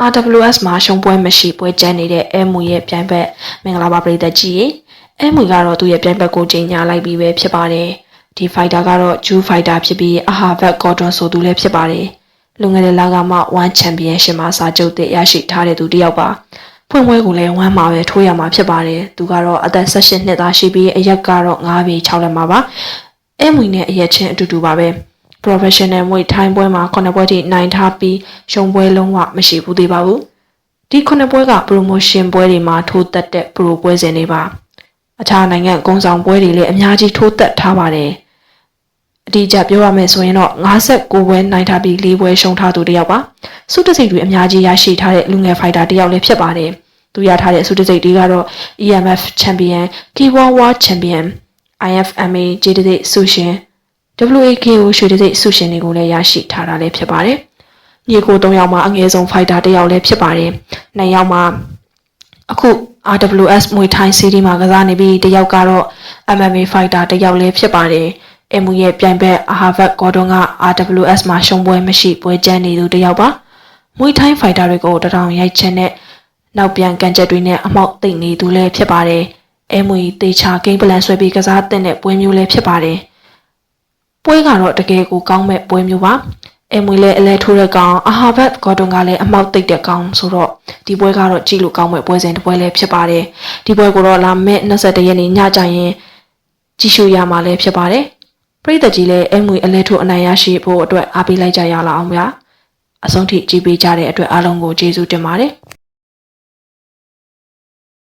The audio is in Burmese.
RWS မှာရှုံးပွဲမရှိပွဲကျန်းနေတဲ့အဲမူရဲ့ပြိုင်ဘက်မင်္ဂလာပါပရိသတ်ကြီးရေအဲမူကတော့သူ့ရဲ့ပြိုင်ဘက်ကိုချိန်ညာလိုက်ပြီးပဲဖြစ်ပါတယ်ဒီ fighter ကတော့ Jew fighter ဖြစ်ပြီးအဟာဘတ် Gordon ဆိုသူလည်းဖြစ်ပါတယ်လူငယ်တဲ့လကမှ1 championship မှာစာချုပ်သစ်ရရှိထားတဲ့သူတစ်ယောက်ပါဖွင့်ပွဲကိုလည်းဝမ်းမှာပဲထိုးရမှာဖြစ်ပါတယ်သူကတော့အသက်18နှစ်သားရှိပြီးအရက်ကတော့9ပေ6လက်မှာပါအဲမူနဲ့အရက်ချင်းအတူတူပါပဲ professional မွေထိုင်းပွဲမှာခုနှစ်ပွဲထိနိုင်ထားပြီးရှုံးပွဲလုံးဝမရှိဘူးသေးပါဘူးဒီခုနှစ်ပွဲက promotion ပွဲတွေမှာထိုးသက်တဲ့ pro ပွဲစဉ်တွေပါအခြားနိုင်ငံကုန်းဆောင်ပွဲတွေလည်းအများကြီးထိုးသက်ထားပါတယ်အတိအကျပြောရမယ်ဆိုရင်တော့59ပွဲနိုင်ထားပြီး4ပွဲရှုံးထားသူတစ်ယောက်ပါစုတစိတ်တွေအများကြီးရရှိထားတဲ့လူငယ်ဖိုက်တာတစ်ယောက်လည်းဖြစ်ပါတယ်သူရထားတဲ့စုတစိတ်တွေကတော့ EMF Champion, K1 World Champion, IFMA ဂျေတစိတ်ဆုရှင် WAKO ရွှေတစိတ်ဆုရှင်တွေကိုလည်းရရှိထားတာလည်းဖြစ်ပါတယ်။ညီကို၃ယောက်မှာအငယ်ဆုံးဖိုက်တာတစ်ယောက်လည်းဖြစ်ပါတယ်။နှစ်ယောက်မှာအခု RWS မွေထိုင်းစီးရီးမှာကစားနေပြီးတစ်ယောက်ကတော့ MMA fighter တစ်ယောက်လည်းဖြစ်ပါတယ်။ MU ရဲ့ပြိုင်ဘက် Harvard Gordon က RWS မှာရှုံးပွဲမရှိပွဲကျန်းနေသူတစ်ယောက်ပါ။မွေထိုင်းဖိုက်တာတွေကိုတထောင်ရိုက်ချက်နဲ့နောက်ပြန်ကန်ချက်တွေနဲ့အမောက်သိမ့်နေသူလည်းဖြစ်ပါတယ်။ MU တေချာဂိမ်းပလန်ဆွဲပြီးကစားတဲ့ပွဲမျိုးလည်းဖြစ်ပါတယ်။ ပွဲကတော့တကယ်ကိုကောင်းမဲ့ပွဲမျိုးပါအမွေလည်းအလဲထိုးတဲ့ကောင်အဟာဘတ်ဂေါ်တွန်ကလည်းအမောက်သိပ်တဲ့ကောင်ဆိုတော့ဒီပွဲကတော့ကြည့်လို့ကောင်းမဲ့ပွဲစဉ်တစ်ပွဲလည်းဖြစ်ပါတယ်ဒီပွဲကိုတော့လာမဲ့21ရက်နေ့ညကျရင်ကြည့်ရှုရမှာလည်းဖြစ်ပါတယ်ပရိသတ်ကြီးလည်းအမွေအလဲထိုးအနိုင်ရရှိဖို့အတွက်အားပေးလိုက်ကြရအောင်ဗျာအဆုံးထိကြည့်ပေးကြတဲ့အတွက်အားလုံးကိုကျေးဇူးတင်ပါတယ်